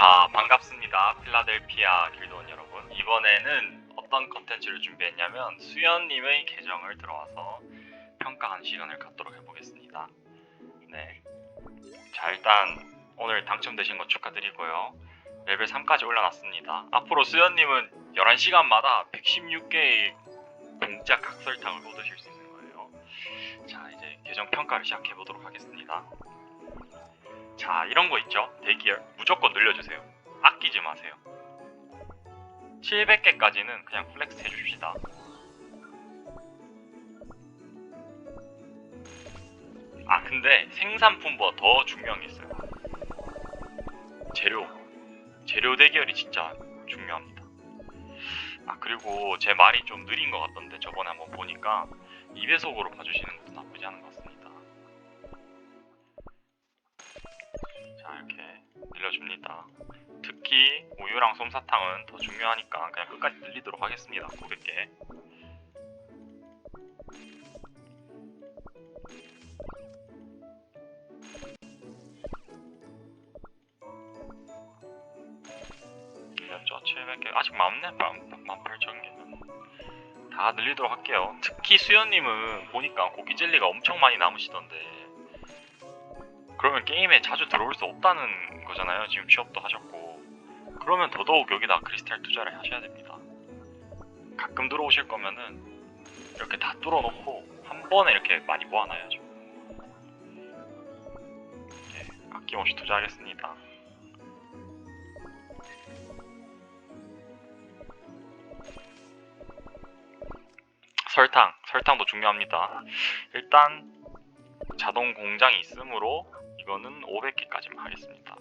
아 반갑습니다. 필라델피아 길드원 여러분. 이번에는 어떤 컨텐츠를 준비했냐면 수연님의 계정을 들어와서 평가하는 시간을 갖도록 해보겠습니다. 네 자 일단 오늘 당첨되신 거 축하드리고요. 레벨 3까지 올려놨습니다. 앞으로 수연님은 11시간마다 116개의 공짜 각설탕을 얻으실 수 있는 거예요. 자 이제 계정 평가를 시작해보도록 하겠습니다 자 이런 거 있죠? 대기열. 무조건 늘려주세요. 아끼지 마세요. 700개까지는 그냥 플렉스 해줍시다. 아 근데 생산품보다 더 중요한 게 있어요. 재료. 재료 대결이 진짜 중요합니다. 아 그리고 제 말이 좀 느린 것 같던데 저번에 한번 보니까 2배속으로 봐주시는 것도 나쁘지 않은 것 같습니다 자 이렇게 늘려줍니다. 특히 우유랑 솜사탕은 더 중요하니까 그냥 끝까지 늘리도록 하겠습니다 900개 늘렸죠 700개 아직 많네 18,000개는 다 늘리도록 할게요. 특히 수연님은 보니까 고기 젤리가 엄청 많이 남으시던데 그러면 게임에 자주 들어올 수 없다는 거잖아요. 지금 취업도 하셨고. 그러면 더더욱 여기다 크리스탈 투자를 하셔야 됩니다. 가끔 들어오실 거면은 이렇게 다 뚫어놓고 한 번에 이렇게 많이 모아놔야죠. 네, 아낌없이 투자하겠습니다. 설탕, 설탕도 중요합니다. 일단 자동 공장이 있으므로 이거는 500개까지만 하겠습니다.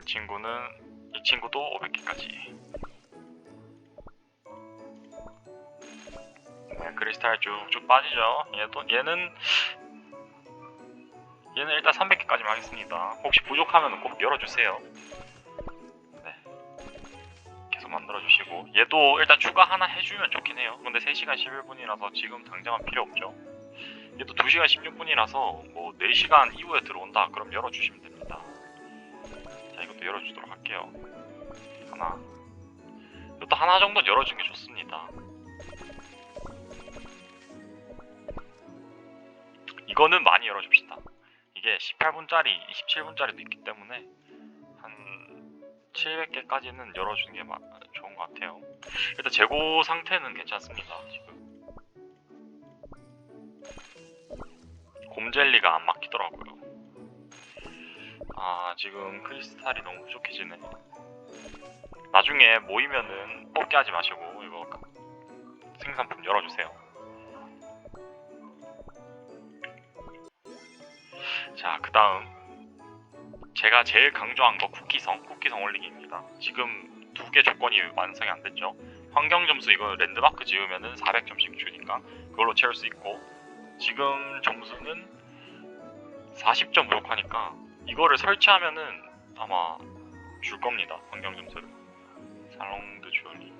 이 친구는 이 친구도 500개까지. 네, 크리스탈 쭉쭉 빠지죠. 얘도 얘는 얘는 일단 300개까지만 하겠습니다. 혹시 부족하면 꼭 열어주세요. 주시고 얘도 일단 추가 하나 해주면 좋긴 해요. 근데 3시간 11분이라서 지금 당장은 필요 없죠. 얘도 2시간 16분이라서 뭐 4시간 이후에 들어온다. 그럼 열어주시면 됩니다. 자 이것도 열어주도록 할게요. 하나. 이것도 하나 정도 열어주는 게 좋습니다. 이거는 많이 열어줍시다. 이게 18분짜리 27분짜리도 있기 때문에 한 700개까지는 열어주는 게 마- 좋은 것 같아요. 일단 재고 상태는 괜찮습니다. 지금 곰젤리가 안 막히더라고요. 아 지금 크리스탈이 너무 부족해지네. 나중에 모이면은 뽑기 하지 마시고 이거 생산품 열어주세요. 자 그 다음 제가 제일 강조한 거 쿠키성, 쿠키성 올리기입니다. 지금 두 개 조건이 완성이 안 됐죠. 환경 점수 이거 랜드마크 지으면은 400점씩 주니까 그걸로 채울 수 있고 지금 점수는 40점 부족하니까 이거를 설치하면은 아마 줄 겁니다. 환경 점수를. 살롱드 주얼리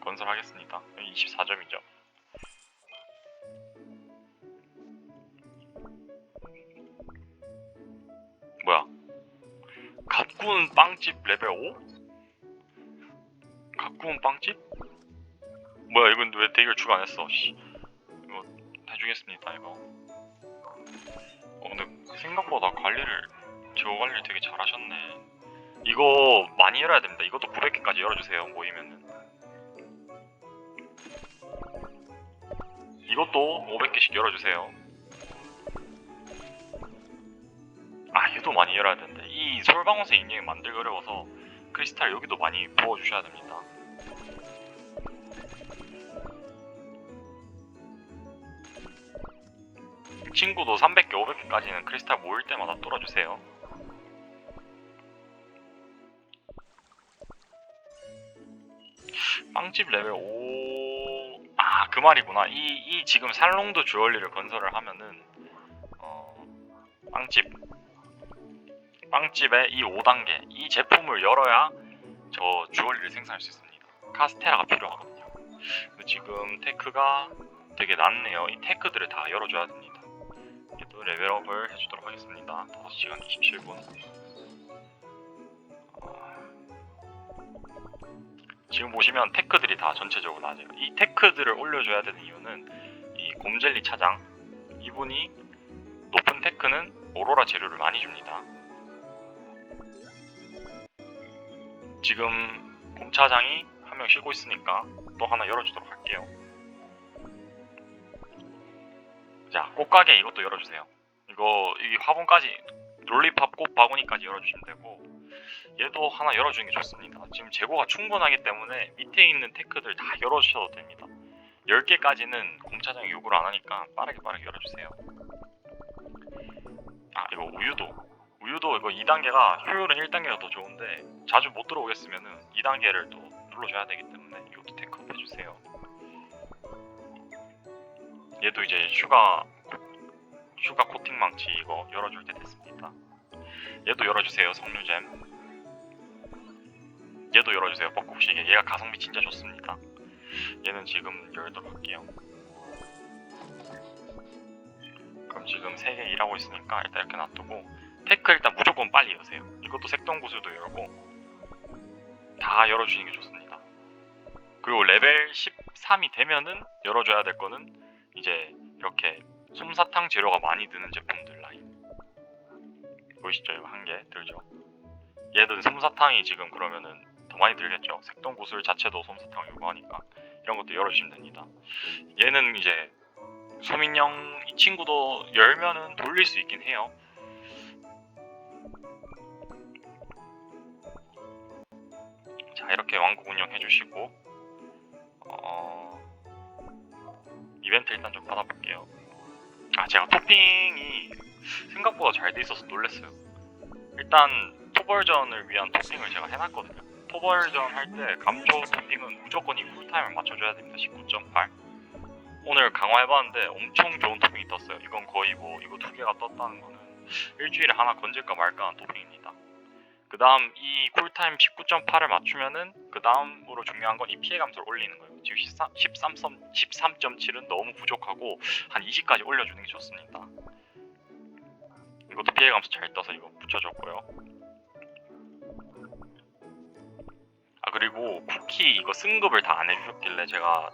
건설하겠습니다. 24점이죠. 뭐야? 갓 구운 빵집 레벨 5? 갓 구운 빵집? 뭐야 이건 왜 대결 추가 안 했어? 씨. 이거 해주겠습니다 이거. 어 근데 생각보다 관리를 제어 관리 되게 잘하셨네. 이거 많이 열어야 됩니다. 이것도 900개까지 열어주세요 모이면은. 이것도 500개씩 열어주세요. 아 얘도 많이 열어야 되는데 이 솔방울색 인형이 만들기 어려워서 크리스탈 여기도 많이 부어주셔야 됩니다 친구도 300개 500개까지는 크리스탈 모일 때마다 뚫어주세요 빵집 레벨 5... 아 그 말이구나 이, 이 지금 살롱드 주얼리를 건설을 하면은 어... 빵집 빵집의 이 5단계 이 제품을 열어야 저 주얼리를 생산할 수 있습니다. 카스테라가 필요하거든요. 근데 지금 테크가 되게 낮네요. 이 테크들을 다 열어줘야 됩 얘도 레벨업을 해주도록 하겠습니다. 5시간 27분. 지금 보시면 테크들이 다 전체적으로 낮아요 이 테크들을 올려줘야 되는 이유는 이 곰젤리 차장 이분이 높은 테크는 오로라 재료를 많이 줍니다. 지금 곰차장이 한 명 쉬고 있으니까 또 하나 열어주도록 할게요 자, 꽃가게 이것도 열어주세요. 이거 이 화분까지 롤리팝 꽃 바구니까지 열어주시면 되고 얘도 하나 열어주는 게 좋습니다. 지금 재고가 충분하기 때문에 밑에 있는 테크들 다 열어주셔도 됩니다. 10개까지는 공차장이 요구를 안 하니까 빠르게 빠르게 열어주세요. 아 이거 우유도 우유도 이거 2단계가 효율은 1단계가 더 좋은데 자주 못 들어오겠으면은 2단계를 또 눌러줘야 되기 때문에 이것도 테크업 해주세요. 얘도 이제 슈가 슈가 코팅 망치 이거 열어줄 때 됐습니다. 얘도 열어주세요 석류잼. 얘도 열어주세요 뻐꾹시계. 얘가 가성비 진짜 좋습니다. 얘는 지금 열도록 할게요. 그럼 지금 3개 일하고 있으니까 일단 이렇게 놔두고 테크 일단 무조건 빨리 여세요. 이것도 색동구슬도 열고 다 열어주는 게 좋습니다. 그리고 레벨 13이 되면은 열어줘야 될 거는 이제 이렇게 솜사탕 재료가 많이 드는 제품들 라인 보이시죠? 이거 한 개 들죠? 얘는 솜사탕이 지금 그러면은 더 많이 들겠죠? 색동 구슬 자체도 솜사탕을 요구하니까 이런 것도 열어주시면 됩니다. 얘는 이제 소민형 이 친구도 열면은 돌릴 수 있긴 해요. 자 이렇게 왕국 운영해 주시고 어... 이벤트 일단 좀 받아볼게요. 아 제가 토핑이 생각보다 잘 돼 있어서 놀랐어요. 일단 토벌전을 위한 토핑을 제가 해놨거든요. 토벌전 할 때 감초 토핑은 무조건 이 쿨타임을 맞춰줘야 됩니다. 19.8. 오늘 강화해봤는데 엄청 좋은 토핑이 떴어요. 이건 거의 뭐 이거 두 개가 떴다는 거는 일주일에 하나 건질까 말까 한 토핑입니다. 그 다음 이 쿨타임 19.8을 맞추면은 그 다음으로 중요한 건 이 피해 감소를 올리는 거예요. 지금 13, 13, 13.7은 너무 부족하고 한 20까지 올려주는 게 좋습니다. 이것도 피해 감소 잘 떠서 이거 붙여줬고요. 아 그리고 쿠키 이거 승급을 다 안 해주셨길래 제가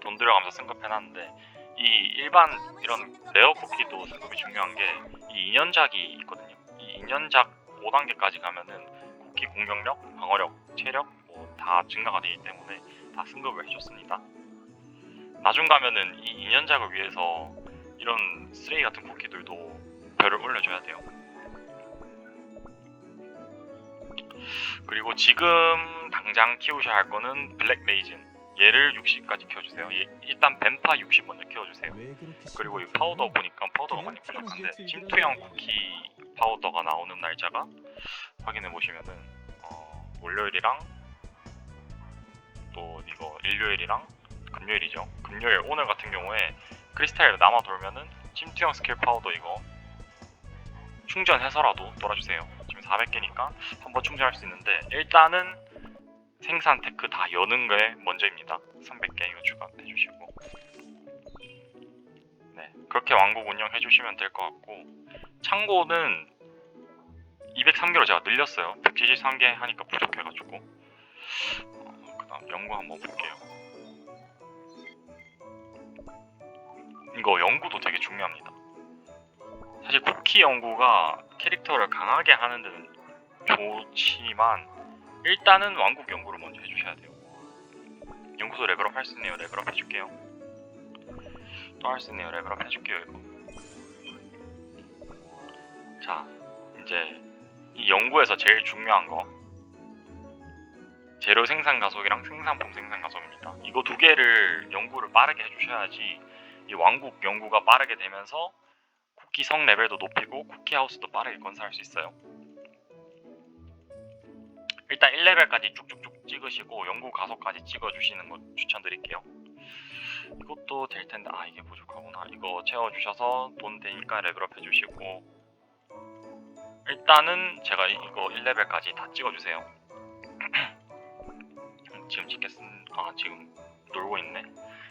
돈 들여가면서 승급해놨는데 이 일반 이런 레어 쿠키도 승급이 중요한 게 이 2년작이 있거든요. 이 2년작 5단계까지 가면은 쿠키 공격력, 방어력, 체력 뭐 다 증가가 되기 때문에 다 승급을 해줬습니다. 나중 가면은 이 2년작을 위해서 이런 쓰레기 같은 쿠키들도 별을 올려줘야 돼요. 그리고 지금 당장 키우셔야 할 거는 블랙 레이즌. 얘를 60까지 키워주세요. 얘- 일단 벤파 60 먼저 키워주세요. 그리고 이 파우더 보니까 파우더가 많이 부족한데 침투형 쿠키 파우더가 나오는 날짜가 확인해 보시면은 어, 월요일이랑 또 이거 일요일이랑 금요일이죠. 금요일 오늘 같은 경우에 크리스탈 남아 돌면은 침투형 스킬 파우더 이거 충전해서라도 돌아주세요. 지금 400개니까 한번 충전할 수 있는데 일단은 생산 테크 다 여는 게 먼저입니다. 300개 이거 추가해 주시고 네 그렇게 왕국 운영해 주시면 될 것 같고 창고는 203개로 제가 늘렸어요. 173개 하니까 부족해가지고 어, 그 다음 연구 한번 볼게요. 이거 연구도 되게 중요합니다. 사실 쿠키 연구가 캐릭터를 강하게 하는 데는 좋지만 일단은 왕국 연구를 먼저 해주셔야 돼요. 연구소 레벨업 할 수 있네요. 레벨업 해줄게요. 또 할 수 있네요. 레벨업 해줄게요. 이거. 자, 이제 이 연구에서 제일 중요한 거 재료 생산 가속이랑 생산품 생산 가속입니다. 이거 두 개를 연구를 빠르게 해주셔야지 이 왕국 연구가 빠르게 되면서 쿠키 성 레벨도 높이고 쿠키 하우스도 빠르게 건설할 수 있어요. 일단 1레벨까지 쭉쭉쭉 찍으시고 연구 가속까지 찍어주시는 거 추천드릴게요. 이것도 될 텐데 아 이게 부족하구나. 이거 채워주셔서 돈 되니까 레벨업 해주시고 일단은 제가 이- 이거 1레벨까지 다 찍어주세요. 지금 찍겠습. 아 지금 놀고 있네.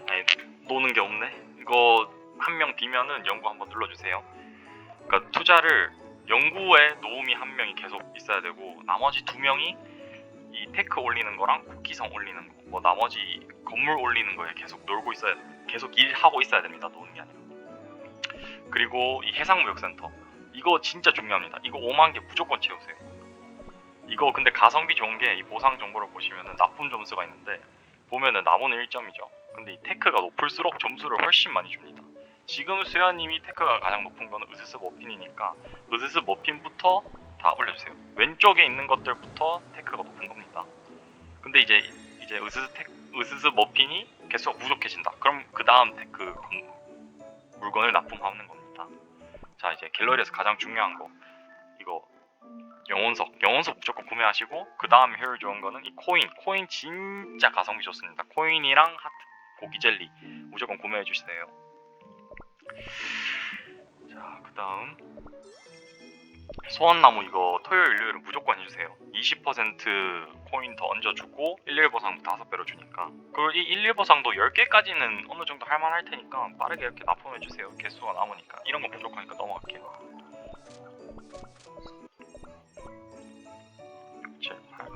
아니 노는 게 없네. 이거 한 명 비면은 연구 한번 눌러주세요. 그러니까 투자를 연구에 노움이 한 명이 계속 있어야 되고 나머지 두 명이 이 테크 올리는 거랑 쿠키성 올리는 거, 뭐 나머지 건물 올리는 거에 계속 놀고 있어야 계속 일하고 있어야 됩니다. 노는 게 아니라. 그리고 이 해상무역센터 이거 진짜 중요합니다. 이거 5만 개 무조건 채우세요. 이거 근데 가성비 좋은 게 이 보상 정보를 보시면은 납품 점수가 있는데 보면은 나무는 1점이죠. 근데 이 테크가 높을수록 점수를 훨씬 많이 줍니다. 지금 수현님이 테크가 가장 높은 거는 으스스 머핀이니까 으스스 머핀부터 다 올려주세요. 왼쪽에 있는 것들부터 테크가 높은 겁니다. 근데 이제 이제 으스스 테 으스스 머핀이 계속 부족해진다. 그럼 그 다음 테크 건- 물건을 납품하는 겁니다. 자 이제 갤러리에서 가장 중요한 거 이거 영혼석 영혼석 무조건 구매하시고 그 다음 효율 좋은 거는 이 코인 코인 진짜 가성비 좋습니다. 코인이랑 하트 고기 젤리 무조건 구매해 주세요. 자, 그 다음 소원나무 이거 토요일 일요일은 무조건 해주세요. 20% 코인 더 얹어주고 11 보상 5배로 주니까. 그리고 이 11 보상도 10개까지는 어느 정도 할만할 테니까 빠르게 이렇게 납품해주세요. 개수가 남으니까. 이런 거 부족하니까 넘어갈게요. 7, 8.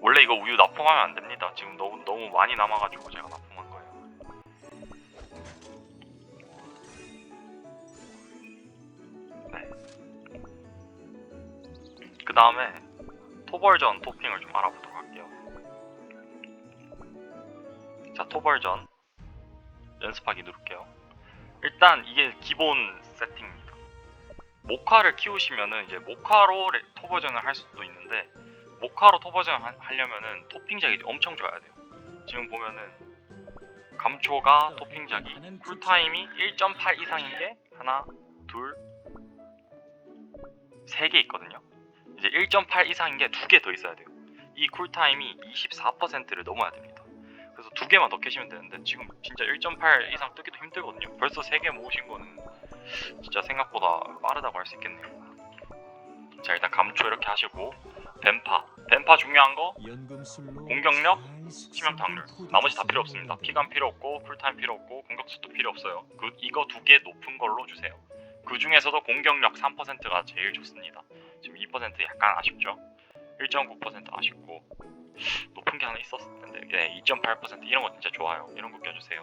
원래 이거 우유 납품하면 안 됩니다. 지금 너무 너무 많이 남아가지고 제가 납품 다음에 토벌전 토핑을 좀 알아보도록 할게요. 자, 토벌전 연습하기 누를게요. 일단 이게 기본 세팅입니다. 모카를 키우시면은 이제 모카로 레- 토벌전을 할 수도 있는데 모카로 토벌전을 하- 하려면은 토핑작이 엄청 좋아야 돼요. 지금 보면은 감초가 토핑작이 쿨타임이 1.8 이상인 게 하나, 둘, 세 개 있거든요. 이제 1.8 이상인 게 두 개 더 있어야 돼요. 이 쿨타임이 24%를 넘어야 됩니다. 그래서 두 개만 더 캐시면 되는데 지금 진짜 1.8 이상 뜨기도 힘들거든요. 벌써 세 개 모으신 거는 진짜 생각보다 빠르다고 할 수 있겠네요. 자 일단 감초 이렇게 하시고 뱀파 뱀파 중요한 거 공격력, 치명타 확률 나머지 다 필요 없습니다. 피감 필요 없고 쿨타임 필요 없고 공격 속도 필요 없어요. 그 이거 두 개 높은 걸로 주세요. 그 중에서도 공격력 3%가 제일 좋습니다. 지금 2% 약간 아쉽죠? 1.9% 아쉽고 높은 게 하나 있었을 텐데 네, 2.8% 이런 거 진짜 좋아요. 이런 거 껴주세요.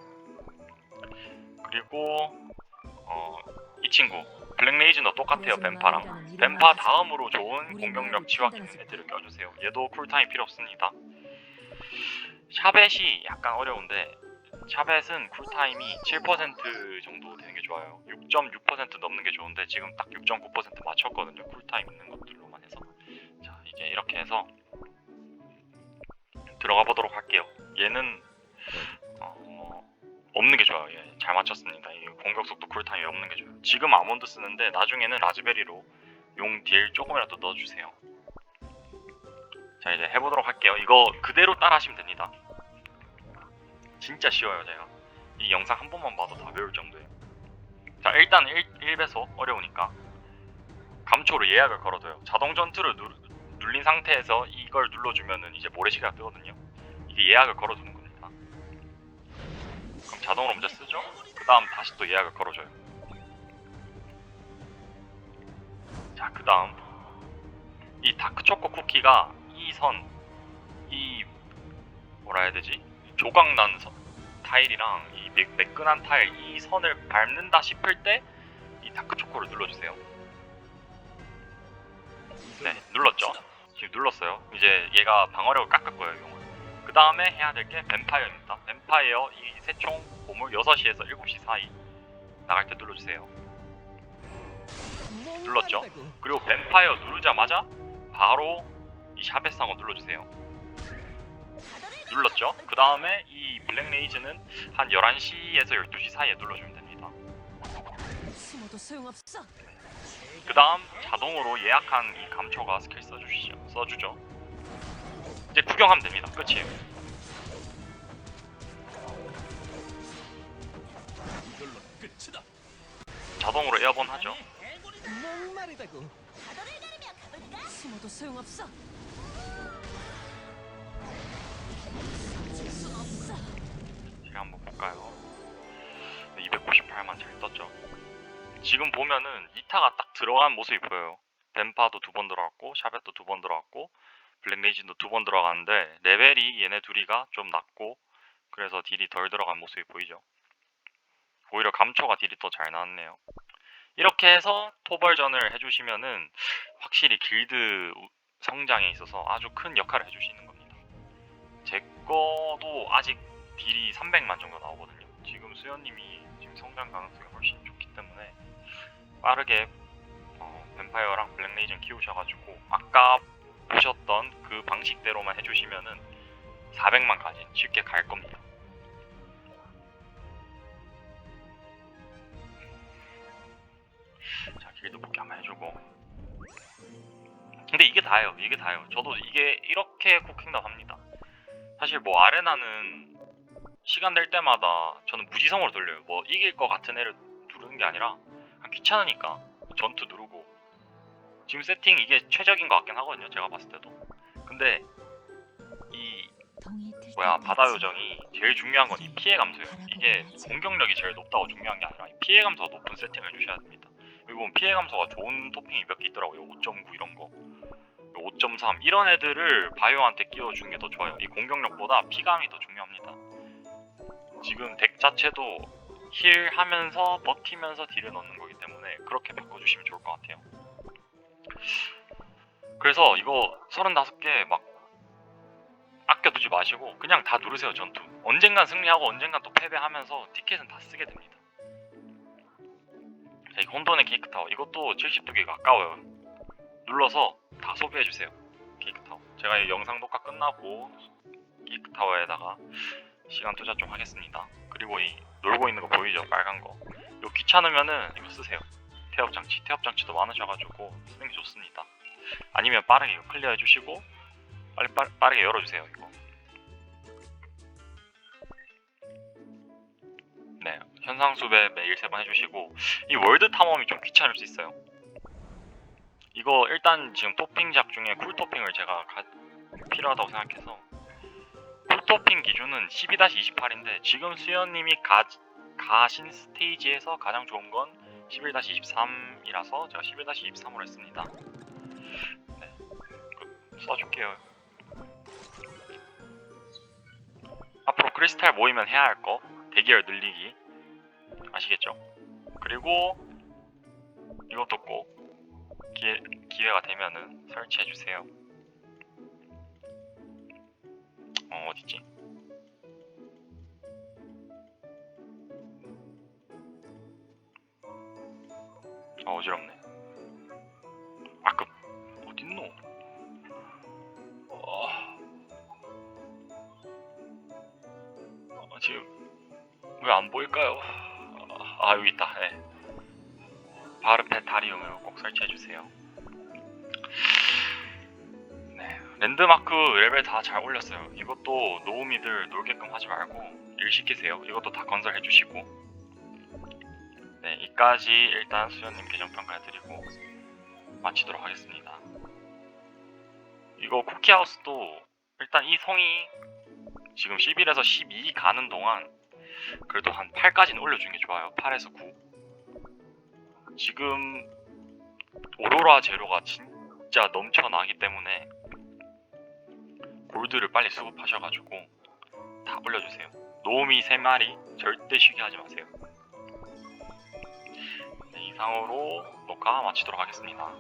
그리고 어, 이 친구 블랙레이즈도 똑같아요. 뱀파랑 뱀파 다음으로 좋은 공격력 치확 애들을 껴주세요. 얘도 쿨타임 필요 없습니다. 샤벳이 약간 어려운데 샤벳은 쿨타임이 7% 정도 되는 게 좋아요. 6.6% 넘는 게 좋은데 지금 딱 6.9% 맞췄거든요. 쿨타임 있는 것들로만 해서. 자 이제 이렇게 해서 들어가 보도록 할게요. 얘는 어, 없는 게 좋아요. 얘. 잘 맞췄습니다. 이 공격 속도 쿨타임이 없는 게 좋아요. 지금 아몬드 쓰는데 나중에는 라즈베리로 용 딜 조금이라도 넣어주세요. 자 이제 해보도록 할게요. 이거 그대로 따라 하시면 됩니다. 진짜 쉬워요 제가. 이 영상 한 번만 봐도 다 배울 정도예요. 자 일단 1, 1배속 어려우니까 감초로 예약을 걸어둬요. 자동 전투를 누, 눌린 상태에서 이걸 눌러주면은 이제 모래시계가 뜨거든요. 이게 예약을 걸어두는 겁니다. 그럼 자동으로 먼저 쓰죠. 그 다음 다시 또 예약을 걸어줘요. 자, 그 다음 이 다크초코 쿠키가 이 선, 이 뭐라 해야 되지? 조각난 선, 타일이랑 이 매, 매끈한 타일 이 선을 밟는다 싶을 때 이 다크 초코를 눌러주세요. 네, 눌렀죠. 지금 눌렀어요. 이제 얘가 방어력을 깎을 거예요, 용을. 그 다음에 해야 될 게 뱀파이어입니다. 뱀파이어 이 세총 보물 6시에서 7시 사이 나갈 때 눌러주세요. 눌렀죠? 그리고 뱀파이어 누르자마자 바로 이 샤벳 상어 눌러주세요. 눌렀죠? 그 다음에 이 블랙 레이즈는 한 11시에서 12시 사이에 눌러주면 됩니다. 숨어도 소용없어. 그 다음 자동으로 예약한 이 감초가 스킬 써주시죠. 써주죠. 이제 구경하면 됩니다. 끝이에요. 이걸로 끝이다. 자동으로 에어본 하죠. 목마르다고. 숨어도 소용없어. 사라질 순 없어. 제가 한번 볼까요? 298만 잘 떴죠. 지금 보면은 이타가 딱 들어간 모습이 보여요. 뱀파도 두 번 들어갔고 샤벳도 두 번 들어갔고 블랙레이진도 두 번 들어갔는데 레벨이 얘네 둘이가 좀 낮고 그래서 딜이 덜 들어간 모습이 보이죠. 오히려 감초가 딜이 더 잘 나왔네요. 이렇게 해서 토벌전을 해주시면은 확실히 길드 우- 성장에 있어서 아주 큰 역할을 해주시는 겁니다. 제 거도 아직 딜이 300만 정도 나오거든요. 지금 수현님이 지금 성장 가능성이 훨씬 좋기 때문에 빠르게 어, 뱀파이어랑 블랙레이전 키우셔가지고 아까 보셨던 그 방식대로만 해주시면은 400만까지 쉽게 갈 겁니다. 자 길드 복귀 한번 해주고. 근데 이게 다예요 이게 다예요. 저도 이게 이렇게 쿠킹답 합니다. 사실 뭐 아레나는 시간 될 때마다 저는 무지성으로 돌려요. 뭐 이길 것 같은 애를 누르는 게 아니라 귀찮으니까 전투 누르고. 지금 세팅 이게 최적인 것 같긴 하거든요 제가 봤을 때도. 근데 이 뭐야 바다 요정이 제일 중요한 건 이 피해 감소예요 이게 공격력이 제일 높다고 중요한 게 아니라 이 피해 감소가 높은 세팅을 주셔야 됩니다. 보면 피해 감소가 좋은 토핑이 몇 개 있더라고요. 5.9 이런 거. 5.3 이런 애들을 바이오한테 끼워주는 게 더 좋아요. 이 공격력보다 피감이 더 중요합니다. 지금 덱 자체도 힐 하면서 버티면서 딜을 넣는 때문에 그렇게 바꿔주시면 좋을 것 같아요. 그래서 이거 35개 막 아껴두지 마시고 그냥 다 누르세요 전투. 언젠간 승리하고 언젠간 또 패배하면서 티켓은 다 쓰게 됩니다. 자, 이 혼돈의 케이크 타워. 이것도 72개가 아까워요. 눌러서 다 소비해주세요 케이크 타워. 제가 이 영상 녹화 끝나고 케이크 타워에다가 시간 투자 좀 하겠습니다. 그리고 이 놀고 있는 거 보이죠? 빨간 거. 이거 귀찮으면은 이거 쓰세요 태엽 장치 태엽 장치도 많으셔가지고 쓰는 게 좋습니다. 아니면 빠르게 클리어 해주시고 빨리 빠, 빠르게 열어주세요 이거. 네 현상 수배 매일 세 번 해주시고 이 월드 탐험이 좀 귀찮을 수 있어요. 이거 일단 지금 토핑작 중에 쿨 토핑을 제가 가- 필요하다고 생각해서 쿨 토핑 기준은 12-28인데 지금 수현님이 가, 가신 스테이지에서 가장 좋은 건 11-23이라서 제가 11-23으로 했습니다 네, 그, 써줄게요 앞으로 크리스탈 모이면 해야 할 거 대기열 늘리기 아시겠죠? 그리고 이것도 꼭 기회, 기회가 되면은 설치해 주세요. 어 어디지? 아 어지럽네. 아그 어딨노? 어... 어, 지금 왜 안 보일까요? 아 여기 있다. 네. 바르페타리움을 꼭 설치해 주세요. 네, 랜드마크 레벨 다 잘 올렸어요. 이것도 노우미들 놀게끔 하지 말고 일 시키세요. 이것도 다 건설해 주시고. 네, 이까지 일단 수현님 계정 평가 해 드리고 마치도록 하겠습니다. 이거 쿠키하우스도 일단 이 성이 지금 11에서 12 가는 동안 그래도 한 8까지는 올려주는 게 좋아요. 8에서 9. 지금 오로라 재료가 진짜 넘쳐나기 때문에 골드를 빨리 수급하셔가지고 다 올려주세요. 노미 3마리 절대 쉬게 하지 마세요. 네, 이상으로 녹화 마치도록 하겠습니다.